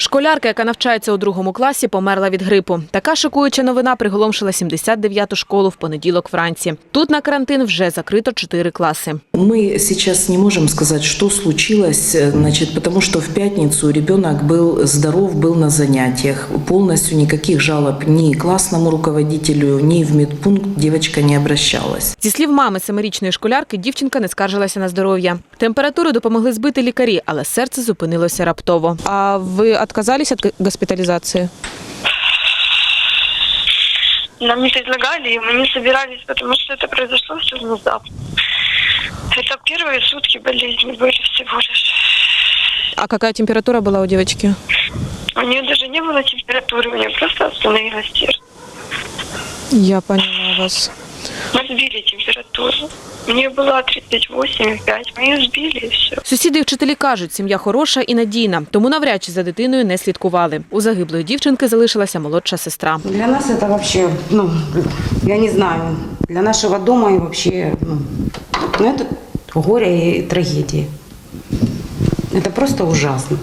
Школярка, яка навчається у другому класі, померла від грипу. Така шокуюча новина приголомшила 79-ту школу в понеділок вранці. Тут на карантин вже закрито чотири класи. Мы сейчас не можем сказать, что случилось, э, значит, потому что в пятницу ребенок был здоров, был на занятиях. Полностью никаких жалоб ни классному руководителю, ни в медпункт девочка не обращалась. Зі слів мами семирічної школярки, дівчинка не скаржилася на здоров'я. Температуру допомогли збити лікарі, але серце зупинилося раптово. А вы отказались от госпитализации? Нам не предлагали, и мы не собирались, потому что это произошло все внезапно. Это первые сутки болезни были всего лишь. А какая температура была у девочки? У нее даже не было температуры, у нее просто остановилось сердце. Я поняла вас. Мы сбили температуру. У нее была 38,5. Мы ее сбили и все. Сусіди і вчителі кажуть, сім'я хороша і надійна, тому навряд чи за дитиною не слідкували. У загиблої дівчинки залишилася молодша сестра. Для нас это вообще, ну, я не знаю, для нашего дома и вообще, ну, ну, это горе и трагедия. Это просто ужасно.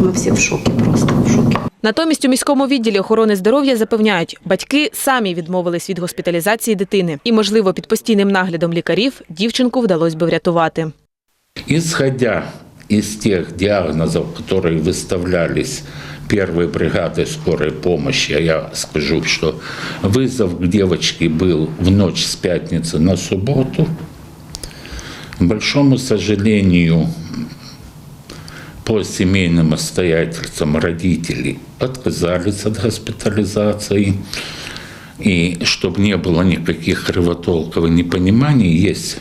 Мы все в шоке, просто в шоке. Натомість у міському відділі охорони здоров'я запевняють, батьки самі відмовились від госпіталізації дитини. І, можливо, під постійним наглядом лікарів дівчинку вдалося би врятувати. Исходя из тех диагнозов, которые выставлялись первой бригадой скорой помощи, а я скажу, что вызов к девочке был в ночь с пятницы на субботу, к большому сожалению, по семейным обстоятельствам родители отказались от госпитализации. И чтобы не было никаких кривотолков и непониманий, есть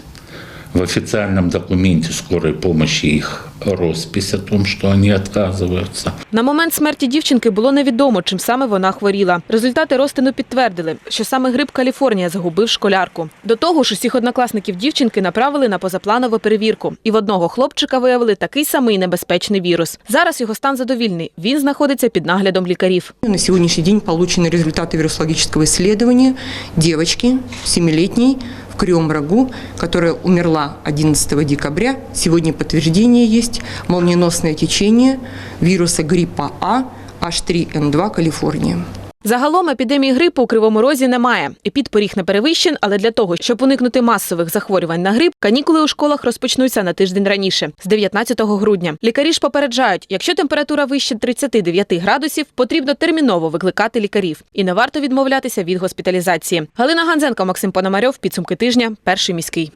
в официальном документе скорой помощи их роспись о том, что они отказываются. На момент смерті дівчинки було невідомо, чим саме вона хворіла. Результати розтину підтвердили, що саме грип Каліфорнія загубив школярку. До того ж, усіх однокласників дівчинки направили на позапланову перевірку. І в одного хлопчика виявили такий самий небезпечний вірус. Зараз його стан задовільний. Він знаходиться під наглядом лікарів. На сегодняшний день получены результаты вирусологического исследования девочки 7-летней Рогу, которая умерла 11 декабря. Сегодня подтверждение есть молниеносное течение вируса гриппа А H3N2 Калифорния. Загалом епідемії грипу у Кривому Розі немає. Епідпоріг не перевищен, але для того, щоб уникнути масових захворювань на грип, канікули у школах розпочнуться на тиждень раніше, з 19 грудня. Лікарі ж попереджають, якщо температура вище 39 градусів, потрібно терміново викликати лікарів. І не варто відмовлятися від госпіталізації. Галина Ганзенко, Максим Пономарьов, підсумки тижня, перший міський.